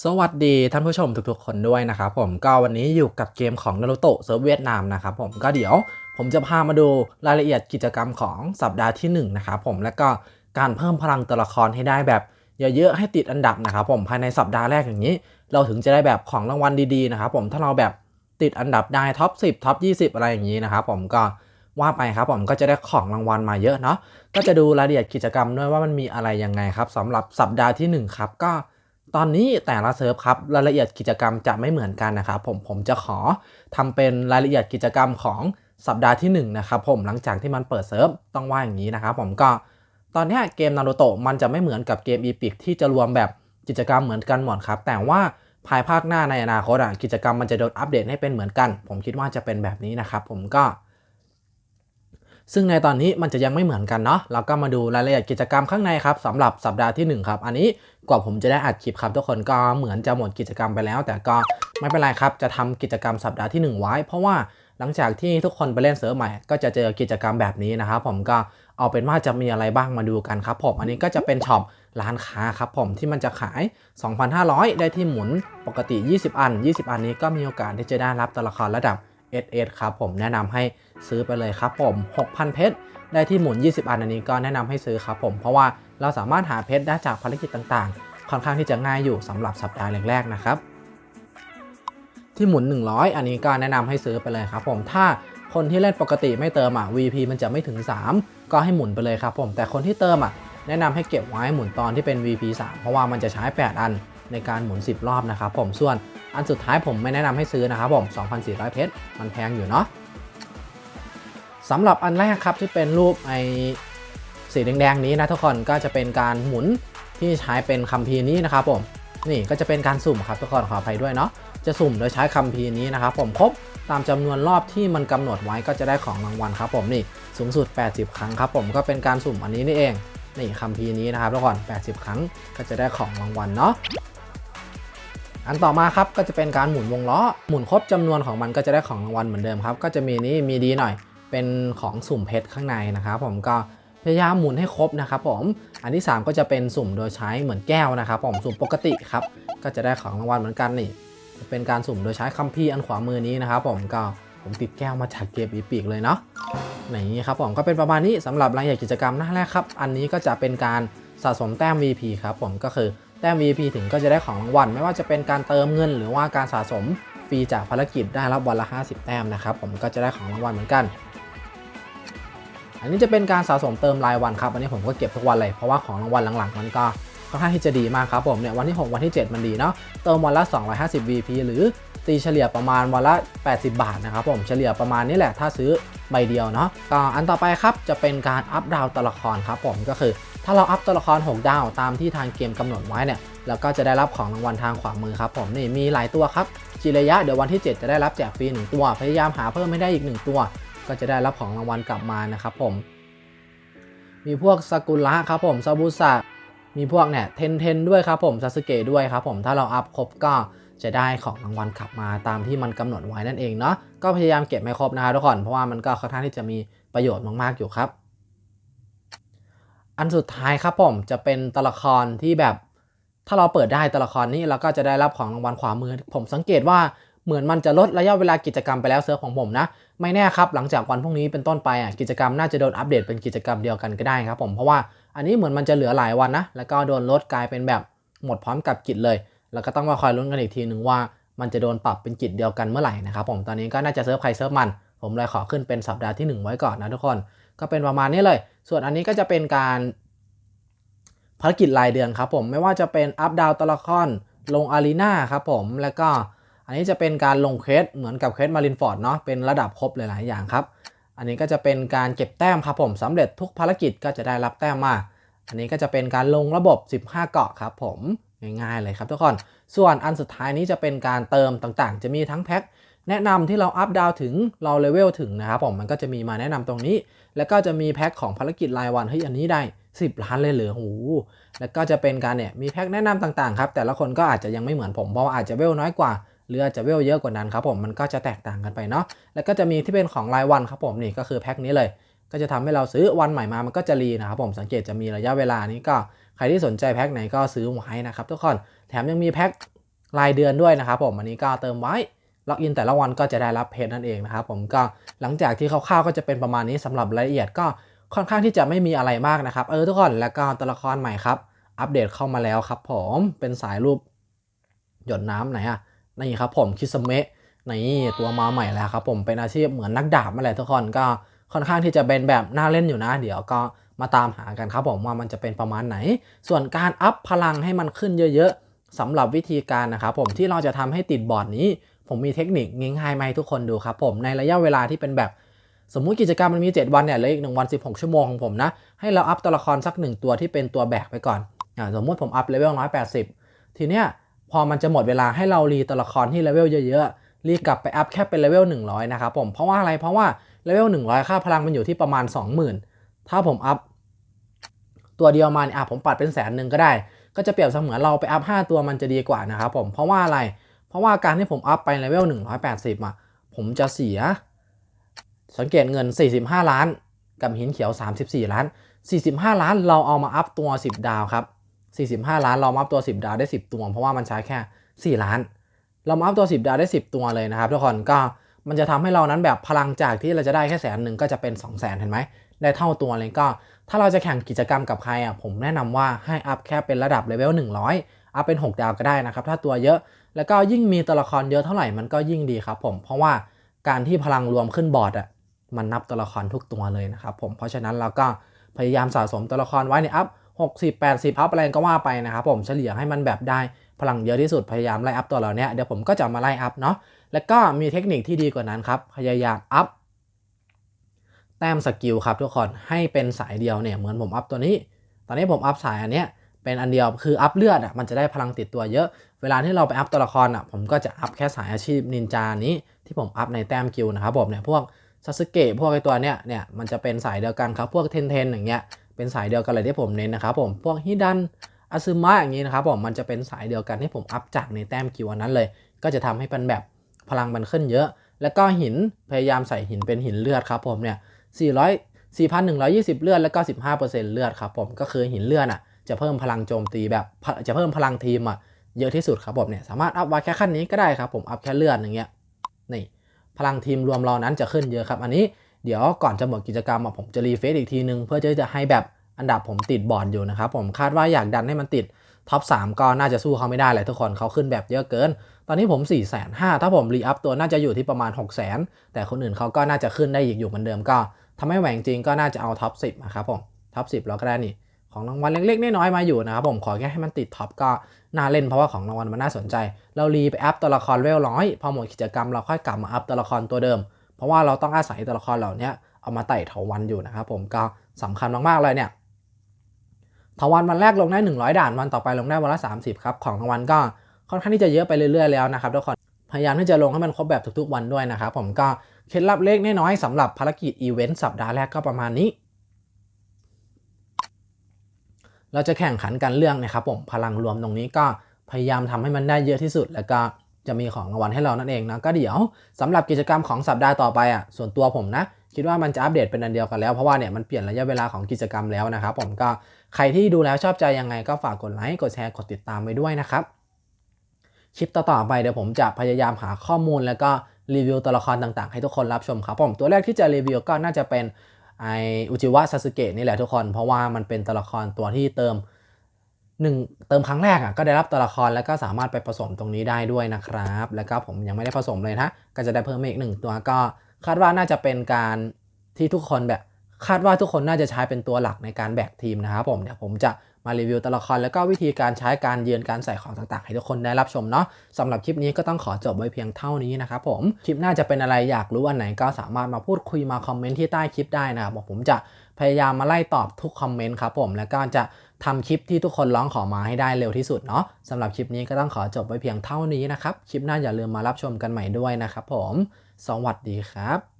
สวัสดีท่านผู้ชมทุกๆคนด้วยนะครับผมก็วันนี้อยู่กับเกมของนารูโตะเซิร์ฟเวียดนามนะครับผมก็เดี๋ยวผมจะพามาดูรายละเอียดกิจกรรมของสัปดาห์ที่1นงนะครับผมและก็การเพิ่มพลังตัวละครให้ได้แบบเยอะๆให้ติดอันดับนะครับผมภายในสัปดาห์แรกอย่างนี้ เราถึงจะได้แบบของรางวัลดีๆนะครับผมถ้าเราแบบติดอันดับได้ท็อป10ท็อป20 อะไรอย่างนี้นะครับผมก็ว่าไปครับผมก็จะได้ของรางวัลมาเยอะเนาะก็จะดูรายละเอียดกิจกรรมด้วยว่ามันมีอะไรยังไงครับสำหรับสัปดาห์ที่หนึ่งครับก็ ตอนนี้แต่ละเซิร์ฟครับรายละเอียดกิจกรรมจะไม่เหมือนกันนะครับผมผมจะขอทำเป็นรายละเอียดกิจกรรมของสัปดาห์ที่1นงนะครับผมหลังจากที่มันเปิดเซิร์ฟต้องว่าอย่างนี้นะครับผมก็ตอนนี้เกมนารูโตะมันจะไม่เหมือนกับเกมอีพิกที่จะรวมแบบกิจกรรมเหมือนกันหมดครับ แต่ว่าภายภาคหน้าในอนาคตอะกิจกรรมมันจะโดนอัปเดตให้เป็นเหมือนกัน ผมคิดว่าจะเป็นแบบนี้นะครับผมก็ ซึ่งในตอนนี้มันจะยังไม่เหมือนกันเนาะเราก็มาดูรายละเอียดกิจกรรมข้างในครับสำหรับสัปดาห์ที่1ครับอันนี้กว่าผมจะได้อัดคลิปครับทุกคนก็เหมือนจะหมดกิจกรรมไปแล้ว แต่ก็ไม่เป็นไรครับจะทำกิจกรรมสัปดาห์ที่ 1 ไว้ เพราะว่าหลังจากที่ทุกคนไปเล่นเซิร์ฟใหม่ ก็จะเจอกิจกรรมแบบนี้นะครับผมก็เอาเป็นว่าจะมีอะไรบ้างมาดูกันครับผมอันนี้ก็จะเป็นช็อปร้านค้าครับผมที่มันจะขาย 2,500 ได้ที่หมุนปกติ 20 อัน 20 อันนี้ก็มีโอกาสที่จะได้รับตัวละครระดับ SS ครับผมแนะนำให้ ซื้อไปเลยครับผม 6,000 เพชรได้ที่หมุน 20 อันอันนี้ก็แนะนำให้ซื้อครับผมเพราะว่าเราสามารถหาเพชรได้จากภารกิจต่างๆ ค่อนข้างที่จะง่ายอยู่สำหรับสัปดาห์แรกๆนะครับที่หมุน 100 อันนี้ก็แนะนำให้ซื้อไปเลยครับผมถ้าคนที่เล่นปกติไม่เติมอะ VP มันจะไม่ถึง 3 ก็ให้หมุนไปเลยครับผมแต่คนที่เติมอะแนะนำให้เก็บไว้หมุนตอนที่เป็น VP 3 เพราะว่ามันจะใช้ 8 อันในการหมุน 10 รอบนะครับผมส่วนอันสุดท้ายผมไม่แนะนำให้ซื้อนะครับผม 2,400 เพชรมันแพงอยู่เนาะ สำหรับอันแรกครับที่เป็นรูปไอสีแดงๆนี้นะทุกคนก็จะเป็นการหมุนที่ใช้เป็นคัมภีร์นี้นะครับผมนี่ก็จะเป็นการสุ่มครับทุกคนขออภัยด้วยเนาะจะสุ่มโดยใช้คัมภีร์นี้นะครับผมครบตามจำนวนรอบที่มันกำหนดไว้ก็จะได้ของรางวัลครับผมนี่สูงสุด 80 ครั้งครับผมก็เป็นการสุ่มอันนี้นี่เองนี่คัมภีร์นี้นะครับทุกคน80 ครั้งก็จะได้ของรางวัลเนาะอันต่อมาครับก็จะเป็นการหมุนวงล้อหมุนครบจำนวนของมันก็จะได้ของรางวัลเหมือนเดิมครับก็จะมีนี้มีดีหน่อย เป็นของสุ่มเพชรข้างในนะครับผมก็พยายามหมุนให้ครบนะครับผมอันที่ 3 ก็จะเป็นสุ่มโดยใช้เหมือนแก้วนะครับผมสุ่มปกติครับก็จะได้ของรางวัลเหมือนกันนี่เป็นการสุ่มโดยใช้คัมภีร์อันขวามือนี้นะครับผมก็ผมติดแก้วมาจากเกมอีปีกเลยเนาะนี่ครับผมก็เป็นประมาณนี้สำหรับรายละเอียดกิจกรรมหน้าแรกครับ อันนี้ก็จะเป็นการสะสมแต้ม VP ครับผมก็คือแต้ม VP ถึงก็จะได้ของรางวัลไม่ว่าจะเป็นการเติมเงิน หรือว่าการสะสมฟรีจากภารกิจได้รับวันละ 50 แต้มนะครับผมก็จะได้ของรางวัลเหมือนกัน อันนี้จะเป็นการสะสมเติมรายวันครับอันนี้ผมก็เก็บทุกวันเลยเพราะว่าของรางวัลหลังๆ มันก็ค่อนข้างที่จะดีมากครับผมเนี่ยวันที่ 6 วันที่ 7 มันดีเนาะเติมวันละ 250 VP หรือตีเฉลี่ยประมาณวันละ 80 บาทนะครับผมเฉลี่ยประมาณนี้แหละถ้าซื้อใบเดียวเนาะก็อันต่อไปครับจะเป็นการอัพดาวตัวละครครับผมก็คือถ้าเราอัพตัวละคร 6 ดาวตามที่ทางเกมกำหนดไว้เนี่ยแล้วก็จะได้รับของรางวัลทางขวามือครับผมนี่มีหลายตัวครับจิระยะเดี๋ยววันที่ 7 จะได้รับแจกฟรี1ตัว พยายามหาเพิ่มไม่ได้อีก 1 ตัว ก็จะได้รับของรางวัลกลับมานะครับผม มีพวกสกุละครับผมซาบุสะมีพวกเนี่ยเทนเทนด้วยครับผมซาสึเกะด้วยครับผมถ้าเราอัพครบก็จะได้ของรางวัลกลับมาตามที่มันกำหนดไว้นั่นเองเนาะก็พยายามเก็บให้ครบนะครับทุกคนเพราะว่ามันก็ค่อนข้างที่จะมีประโยชน์มากๆอยู่ครับ อันสุดท้ายครับผมจะเป็นตัวละครที่แบบถ้าเราเปิดได้ตัวละครนี้เราก็จะได้รับของรางวัลขวามือ ผมสังเกตว่าเหมือนมันจะลดระยะเวลากิจกรรมไปแล้วเซิร์ฟของผมนะ ไม่แน่ครับหลังจากวันพรุ่งนี้เป็นต้นไปอะกิจกรรมน่าจะโดนอัปเดตเป็นกิจกรรมเดียวกันก็ได้ครับผมเพราะว่าอันนี้เหมือนมันจะเหลือหลายวันนะแล้วก็โดนลดกลายเป็นแบบหมดพร้อมกับกิจเลย แล้วก็ต้องมาคอยลุ้นกันอีกทีหนึ่งว่ามันจะโดนปรับเป็นกิจเดียวกันเมื่อไหร่นะครับผมตอนนี้ก็น่าจะเซิร์ฟใครเซิร์ฟมัน ผมเลยขอขึ้นเป็นสัปดาห์ที่ 1 ไว้ก่อนนะทุกคน ก็เป็นประมาณนี้เลย ส่วนอันนี้ก็จะเป็นการภารกิจรายเดือนครับผมไม่ว่าจะเป็นอัพดาวตัวละครลงอารีนาครับผมแล้วก็ อันนี้จะเป็นการลงเควสเหมือนกับเควสมารินฟอร์ดเนาะเป็นระดับครบหลาย ๆ อย่างครับ อันนี้ก็จะเป็นการเก็บแต้มครับผมสำเร็จทุกภารกิจก็จะได้รับแต้มมา อันนี้ก็จะเป็นการลงระบบ 15 เกาะครับผมง่าย ๆ เลยครับทุกคน ส่วนอันสุดท้ายนี้จะเป็นการเติมต่างๆ จะมีทั้งแพ็คแนะนำที่เราอัพดาวถึงเราเลเวลถึงนะครับผมมันก็จะมีมาแนะนำตรงนี้ แล้วก็จะมีแพ็คของภารกิจรายวันเฮ้ยอันนี้ได้ 10 ล้านเลยเหลือโหแล้วก็จะเป็นการเนี่ยมีแพ็คแนะนำต่างๆครับแต่ละคนก็อาจจะยังไม่เหมือนผมเพราะาอาจจะเวลน้อยกว่า รืออาจจะเวลเยอะกว่านั้นครับผมมันก็จะแตกต่างกันไปเนาะแล้วก็จะมีที่เป็นของรายวันครับผมนี่ก็คือแพ็คนี้เลย ก็จะทำให้เราซื้อวันใหม่มามันก็จะรีนะครับผมสังเกตจะมีระยะเวลานี้ก็ใครที่สนใจแพ็คไหนก็ซื้อไว้นะครับทุกคนแถมยังมีแพ็ครายเดือนด้วยนะครับผมอันนี้ก็เติมไว้ล็อกอินแต่ละวันก็จะได้รับเพจนั่นเองนะครับผมก็หลังจากที่คร่าวๆก็จะเป็นประมาณนี้สำหรับรายละเอียดก็ค่อนข้างที่จะไม่มีอะไรมากนะครับ เออทุกคนแล้วก็ตัวละครใหม่ครับ อัปเดตเข้ามาแล้วครับผมเป็นสายรูป หยดน้ำไหนอะ นี่ครับผมคิสเมะนี่ตัวมาใหม่แล้วครับผมเป็นอาชีพเหมือนนักดาบมาแหละทุกคนก็ค่อนข้างที่จะเป็นแบบน่าเล่นอยู่นะ เดี๋ยวก็มาตามหากันครับผมว่ามันจะเป็นประมาณไหน ส่วนการอัพพลังให้มันขึ้นเยอะๆสำหรับวิธีการนะครับผมที่เราจะทำให้ติดบอร์ดนี้ ผมมีเทคนิคง่ายๆมาให้ทุกคนดูครับผมในระยะเวลาที่เป็นแบบสมมุติกิจกรรมมันมี 7 วันเนี่ยเหลืออีก1วัน 16 ชั่วโมงของผมนะ ให้เราอัพตัวละครสัก 1 ตัวที่เป็นตัวแบกไปก่อนอสมมุติผมอัพเลเวล180 ทีเนี้ย พอมันจะหมดเวลาให้เรารีตัวละครที่เลเวลเยอะๆ รีกลับไปอัพแค่เป็นเลเวล100 นะครับผม เพราะว่าอะไร เพราะว่าเลเวล100 ค่าพลังมันอยู่ที่ประมาณ 20,000 ถ้าผมอัพตัวเดียวมาเนี่ยอะผมปัดเป็นแสนหนึ่งก็ได้ ก็จะเปรียบเสมือนเราไปอัพ5ตัวมันจะดีกว่านะครับผม เพราะว่าอะไร เพราะว่าการที่ผมอัพไปเลเวล180อะผมจะเสีย สังเกตเงิน 45 ล้าน กับหินเขียว 34 ล้าน 45 ล้านเราเอามาอัพตัว 10 ดาวครับ 45 ล้าน เรามาอัพตัว 10 ดาวได้ 10 ตัว เพราะว่ามันใช้แค่ 4 ล้าน เรามาอัพตัว 10 ดาวได้ 10 ตัวเลยนะครับทุกคนก็มันจะทำให้เรานั้นแบบพลังจากที่เราจะได้แค่แสนหนึ่งก็จะเป็น 2 0 0แสนเห็นไหมได้เท่าตัวเลยก็ ถ้าเราจะแข่งกิจกรรมกับใครอะผมแนะนำว่าให้อัพแค่เป็นระดับเลเวล100 อัพเป็น 6 ดาวก็ได้นะครับถ้าตัวเยอะแล้วก็ยิ่งมีตัวละครเยอะเท่าไหร่มันก็ยิ่งดีครับผมเพราะว่าการที่พลังรวมขึ้นบอร์ดอะมันนับตัวละครทุกตัวเลยนะครับผมเพราะฉะนั้นเราก็พยายามสะสมตัวละครไว้ในอัพ 60 80อัพอะไรก็ว่าไปนะครับผมเฉลี่ยให้มันแบบได้พลังเยอะที่สุดพยายามไล่อัพตัวเราเนี้ยเดี๋ยวผมก็จะมาไล่อัพเนาะแล้วก็มีเทคนิคที่ดีกว่านั้นครับ พยายามอัพแต้มสกิลครับทุกคนให้เป็นสายเดียวเนี่ยเหมือนผมอัพตัวนี้ ตอนนี้ผมอัพสายอันเนี้ยเป็นอันเดียวคืออัพเลือดอะมันจะได้พลังติดตัวเยอะ เวลาที่เราไปอัพตัวละครอะผมก็จะอัพแค่สายอาชีพนินจานี้ที่ผมอัพในแต้มกิลนะครับผมเนี่ยพวกซาสึเกะพวกไอตัวเนี้ยเนี่ยมันจะเป็นสายเดียวกันครับพวกเทนเทนอย่างเงี้ย เป็นสายเดียวกันเลยที่ผมเน้นนะครับผมพวกฮิดันอาซึมะอย่างงี้นะครับผมมันจะเป็นสายเดียวกันที่ผมอัพจากในแต้มคิวอันนั้นเลย ก็จะทำให้เป็นแบบพลังมันขึ้นเยอะ แล้วก็หินพยายามใส่หินเป็นหินเลือดครับผมเนี่ย400 4,120 เลือดแล้วก็ 15%เลือดครับผมก็คือหินเลือดอะจะเพิ่มพลังโจมตีแบบจะเพิ่มพลังทีมอะเยอะที่สุดครับผมเนี่ยสามารถอัพไว้แค่ขั้นนี้ก็ได้ครับผมอัพแค่เลือดอย่างเงี้ยนี่พลังทีมรวมเรานั้นจะขึ้นเยอะครับ อันนี้ เดี๋ยวก่อนจะหมดกิจกรรมผมจะรีเฟซอีกทีนึง เพื่อจะให้แบบอันดับผมติดบอร์ดอยู่นะครับ ผมคาดว่าอยากดันให้มันติดท็อป3ก็น่าจะสู้เขาไม่ได้เลยทุกคนเขาขึ้นแบบเยอะเกิน ตอนนี้ผม 4 5 0 0 0ถ้าผมรีอัพตัวน่าจะอยู่ที่ประมาณ 6 0 0 0 0 0 แต่คนอื่นเขาก็น่าจะขึ้นได้อีกอยู่เหมือนเดิมก็ทำให้แหวงจริงก็น่าจะเอาท็อป10นะครับผมท็อป10เราก็ได้นี่ของรางวัลเล็กๆน้อยๆมาอยู่นะครับผมขอแค่ให้มันติดท็อปก็น่าเล่นเพราะว่าของรางวัลมันน่าสนใจ เรารีไปอัพตัวละครเวลร้อยพอหมดกิจกรรมเราค่อยกลับมาอัพตัวละครตัวเดิมเราะว่าเราต้องอาศัยตัวละครเหล่านี้เอามาไต่เถาวันอยู่นะครับผมก็สำคัญมากๆเลยเนี่ยเถาวันวันแรกลงได้ 100 ด่านวันต่อไปลงได้วันละ 30ครับของรางวัลก็ค่อนข้างที่จะเยอะไปเรื่อยๆแล้วนะครับทุกคนพยายามที่จะลงให้มันครบแบบทุกๆวันด้วยนะครับผมก็เคล็ดลับเล็กน้อยๆสำหรับภารกิจอีเวนต์สัปดาห์แรกก็ประมาณนี้ เราจะแข่งขันกันเรื่องนะครับผมพลังรวมตรงนี้ก็พยายามทำให้มันได้เยอะที่สุดแล้วก็ จะมีของรางวัลให้เรานั่นเองนะก็เดี๋ยวสำหรับกิจกรรมของสัปดาห์ต่อไปอะส่วนตัวผมนะ คิดว่ามันจะอัปเดตเป็นอันเดียวกันแล้วเพราะว่าเนี่ยมันเปลี่ยนระยะเวลาของกิจกรรมแล้วนะครับผมก็ใครที่ดูแล้วชอบใจยังไงก็ฝากกดไลค์กดแชร์กดติดตามไว้ด้วยนะครับคลิปต่อๆไปเดี๋ยวผมจะพยายามหาข้อมูลแล้วก็รีวิวตัวละครต่างๆ ให้ทุกคนรับชมครับผมตัวแรกที่จะรีวิวก็น่าจะเป็นไออุจิวะซาสึเกะนี่แหละทุกคน เพราะว่ามันเป็นตัวละครตัวที่เติม หนึ่งเติมครั้งแรกอะก็ได้รับตัวละครแล้วก็สามารถไปผสมตรงนี้ได้ด้วยนะครับ แล้วก็ผมยังไม่ได้ผสมเลยนะก็จะได้เพิ่มอีกหนึ่งตัวก็คาดว่าน่าจะเป็นการที่ทุกคนแบบคาดว่าทุกคนน่าจะใช้เป็นตัวหลักในการแบกทีมนะครับผมเดี๋ยวผมจะ มารีวิวตัวละครแล้วก็วิธีการใช้การยืนการใส่ของต่างๆ ให้ทุกคนได้รับชมเนาะสำหรับคลิปนี้ก็ต้องขอจบไว้เพียงเท่านี้นะครับผมคลิปหน้าจะเป็นอะไรอยากรู้อันไหนก็สามารถมาพูดคุยมาคอมเมนต์ที่ใต้คลิปได้นะครับผมจะพยายามมาไล่ตอบทุกคอมเมนต์ครับผมแล้วก็จะทำคลิปที่ทุกคนร้องขอมาให้ได้เร็วที่สุดเนาะสำหรับคลิปนี้ก็ต้องขอจบไว้เพียงเท่านี้นะครับคลิปหน้าอย่าลืมมารับชมกันใหม่ด้วยนะครับผม สวัสดีครับ